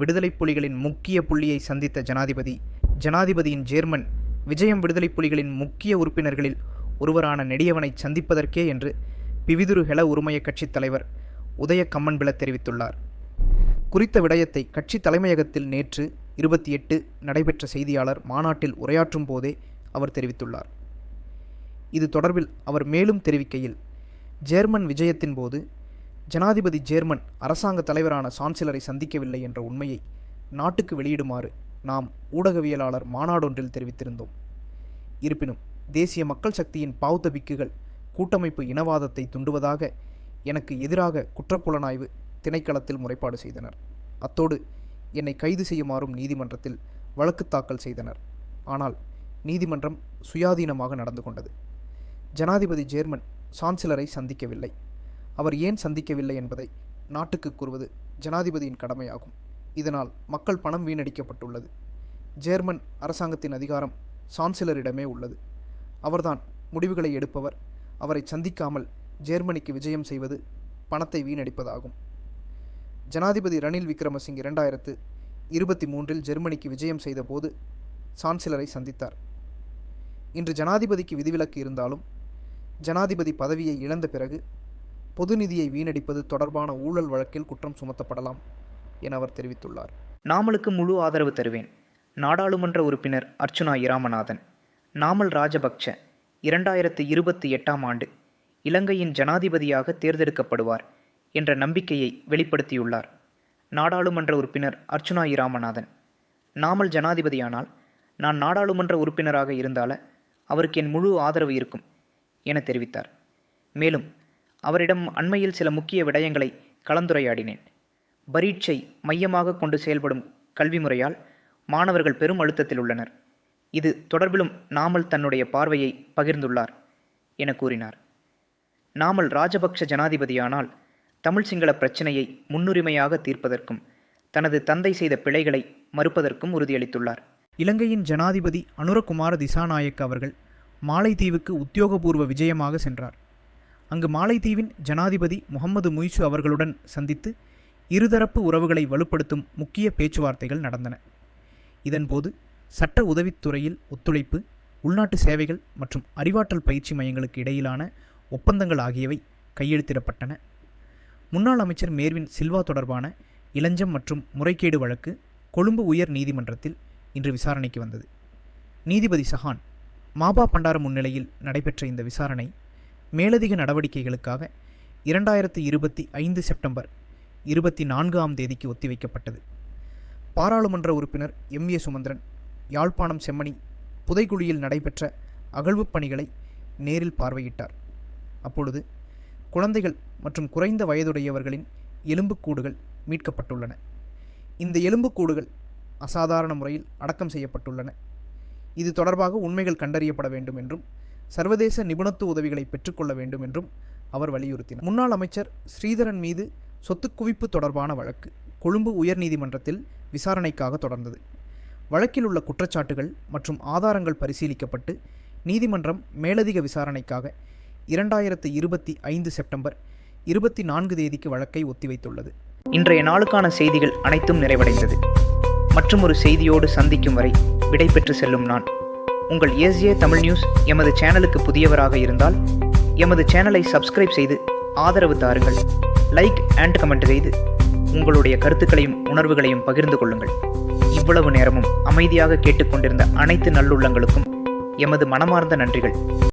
விடுதலை புலிகளின் முக்கிய புள்ளியை சந்தித்த ஜனாதிபதி. ஜனாதிபதியின் ஜேர்மன் விஜயம் விடுதலை புலிகளின் முக்கிய உறுப்பினர்களில் ஒருவரான நெடியவனை சந்திப்பதற்கே என்று பிவிதுரு ஹெல உருமய கட்சித் தலைவர் உதய கம்மன்பில தெரிவித்துள்ளார். குறித்த விடயத்தை கட்சி தலைமையகத்தில் நேற்று இருபத்தி எட்டு நடைபெற்ற செய்தியாளர் மாநாட்டில் உரையாற்றும் போதே அவர் தெரிவித்துள்ளார். இது தொடர்பில் அவர் மேலும் தெரிவிக்கையில் ஜேர்மன் விஜயத்தின் போது ஜனாதிபதி ஜேர்மன் அரசாங்க தலைவரான சான்சிலரை சந்திக்கவில்லை என்ற உண்மையை நாட்டுக்கு வெளியிடுமாறு நாம் ஊடகவியலாளர் மாநாடொன்றில் தெரிவித்திருந்தோம். இருப்பினும் தேசிய மக்கள் சக்தியின் பாவுத்த பிக்குகள் கூட்டமைப்பு இனவாதத்தை துண்டுவதாக எனக்கு எதிராக குற்றப்புலனாய்வு திணைக்களத்தில் முறைப்பாடு செய்தனர். அத்தோடு என்னை கைது செய்யுமாறும் நீதிமன்றத்தில் வழக்கு தாக்கல் செய்தனர். ஆனால் நீதிமன்றம் சுயாதீனமாக நடந்து கொண்டது. ஜனாதிபதி ஜேர்மன் சான்சிலரை சந்திக்கவில்லை. அவர் ஏன் சந்திக்கவில்லை என்பதை நாட்டுக்கு கூறுவது ஜனாதிபதியின் கடமையாகும். இதனால் மக்கள் பணம் வீணடிக்கப்பட்டுள்ளது. ஜேர்மன் அரசாங்கத்தின் அதிகாரம் சான்சிலரிடமே உள்ளது. அவர்தான் முடிவுகளை எடுப்பவர். அவரை சந்திக்காமல் ஜேர்மனிக்கு விஜயம் செய்வது பணத்தை வீணடிப்பதாகும். ஜனாதிபதி ரணில் விக்ரமசிங் இரண்டாயிரத்து இருபத்தி மூன்றில் ஜெர்மனிக்கு விஜயம் செய்தபோது சான்சிலரை சந்தித்தார். இன்று ஜனாதிபதிக்கு விதிவிலக்கு இருந்தாலும் ஜனாதிபதி பதவியை இழந்த பிறகு பொது நிதியை வீணடிப்பது தொடர்பான ஊழல் வழக்கில் குற்றம் சுமத்தப்படலாம் என அவர் தெரிவித்துள்ளார். நாமலுக்கு முழு ஆதரவு தருவேன். நாடாளுமன்ற உறுப்பினர் அர்ச்சுனா இராமநாதன் நாமல் ராஜபக்ஷ இரண்டாயிரத்து இருபத்தி எட்டாம் ஆண்டு இலங்கையின் ஜனாதிபதியாக தேர்ந்தெடுக்கப்படுவார் என்ற நம்பிக்கையை வெளிப்படுத்தியுள்ளார். நாடாளுமன்ற உறுப்பினர் அர்ச்சுனா இராமநாதன் நாமல் ஜனாதிபதியானால் நான் நாடாளுமன்ற உறுப்பினராக இருந்தால அவருக்கு என் முழு ஆதரவு இருக்கும் என தெரிவித்தார். மேலும் அவரிடம் அண்மையில் சில முக்கிய விடயங்களை கலந்துரையாடினேன். பரீட்சை மையமாக கொண்டு செயல்படும் கல்வி முறையால் மாணவர்கள் பெரும் அழுத்தத்தில் உள்ளனர். இது தொடர்பிலும் நாமல் தன்னுடைய பார்வையை பகிர்ந்துள்ளார் என கூறினார். நாமல் ராஜபக்ஷ ஜனாதிபதியானால் தமிழ் சிங்கள பிரச்சினையை முன்னுரிமையாக தீர்ப்பதற்கும் தனது தந்தை செய்த பிழைகளை மறுப்பதற்கும் உறுதியளித்துள்ளார். இலங்கையின் ஜனாதிபதி அனுரகுமார திசாநாயக் அவர்கள் மாலைத்தீவுக்கு உத்தியோகபூர்வ விஜயமாக சென்றார். அங்கு மாலைத்தீவின் ஜனாதிபதி முகமது முய்சு அவர்களுடன் சந்தித்து இருதரப்பு உறவுகளை வலுப்படுத்தும் முக்கிய பேச்சுவார்த்தைகள் நடந்தன. இதன்போது சட்ட உதவித்துறையில் ஒத்துழைப்பு உள்நாட்டு சேவைகள் மற்றும் அறிவாற்றல் பயிற்சி மையங்களுக்கு இடையிலான ஒப்பந்தங்கள் ஆகியவை கையெழுத்திடப்பட்டன. முன்னாள் அமைச்சர் மேர்வின் சில்வா தொடர்பான இளஞ்சம் மற்றும் முறைகேடு வழக்கு கொழும்பு உயர் நீதிமன்றத்தில் இன்று விசாரணைக்கு வந்தது. நீதிபதி சஹான் மாபா பண்டார முன்னிலையில் நடைபெற்ற இந்த விசாரணை மேலதிக நடவடிக்கைகளுக்காக இரண்டாயிரத்தி இருபத்தி ஐந்து செப்டம்பர் இருபத்தி நான்காம் தேதிக்கு ஒத்திவைக்கப்பட்டது. பாராளுமன்ற உறுப்பினர் எம். ஏ. சுமந்திரன் யாழ்ப்பாணம் செம்மணி புதைக்குழியில் நடைபெற்ற அகழ்வுப் பணிகளை நேரில் பார்வையிட்டார். அப்பொழுது குழந்தைகள் மற்றும் குறைந்த வயதுடையவர்களின் எலும்புக்கூடுகள் மீட்கப்பட்டுள்ளன. இந்த எலும்புக்கூடுகள் அசாதாரண முறையில் அடக்கம் செய்யப்பட்டுள்ளன. இது தொடர்பாக உண்மைகள் கண்டறியப்பட வேண்டும் என்றும் சர்வதேச நிபுணத்துவ உதவிகளை பெற்றுக்கொள்ள வேண்டும் என்றும் அவர் வலியுறுத்தினார். முன்னாள் அமைச்சர் ஸ்ரீதரன் மீது சொத்து குவிப்பு தொடர்பான வழக்கு கொழும்பு உயர்நீதிமன்றத்தில் விசாரணைக்காக தொடர்ந்தது. வழக்கில் உள்ள குற்றச்சாட்டுகள் மற்றும் ஆதாரங்கள் பரிசீலிக்கப்பட்டு நீதிமன்றம் மேலதிக விசாரணைக்காக இரண்டாயிரத்து இருபத்தி ஐந்து செப்டம்பர் இருபத்தி நான்கு தேதிக்கு வழக்கை ஒத்திவைத்துள்ளது. இன்றைய நாளுக்கான செய்திகள் அனைத்தும் நிறைவடைந்தது. மற்றும் ஒரு செய்தியோடு சந்திக்கும் வரை விடைபெற்று செல்லும் நான் உங்கள் ஏசியே தமிழ் நியூஸ் எமது சேனலுக்கு புதியவராக இருந்தால் எமது சேனலை சப்ஸ்கிரைப் செய்து ஆதரவு தாருங்கள். லைக் அண்ட் கமெண்ட் செய்து உங்களுடைய கருத்துக்களையும் உணர்வுகளையும் பகிர்ந்து கொள்ளுங்கள். இவ்வளவு நேரமும் அமைதியாக கேட்டுக்கொண்டிருந்த அனைத்து நல்லுள்ளங்களுக்கும் எமது மனமார்ந்த நன்றிகள்.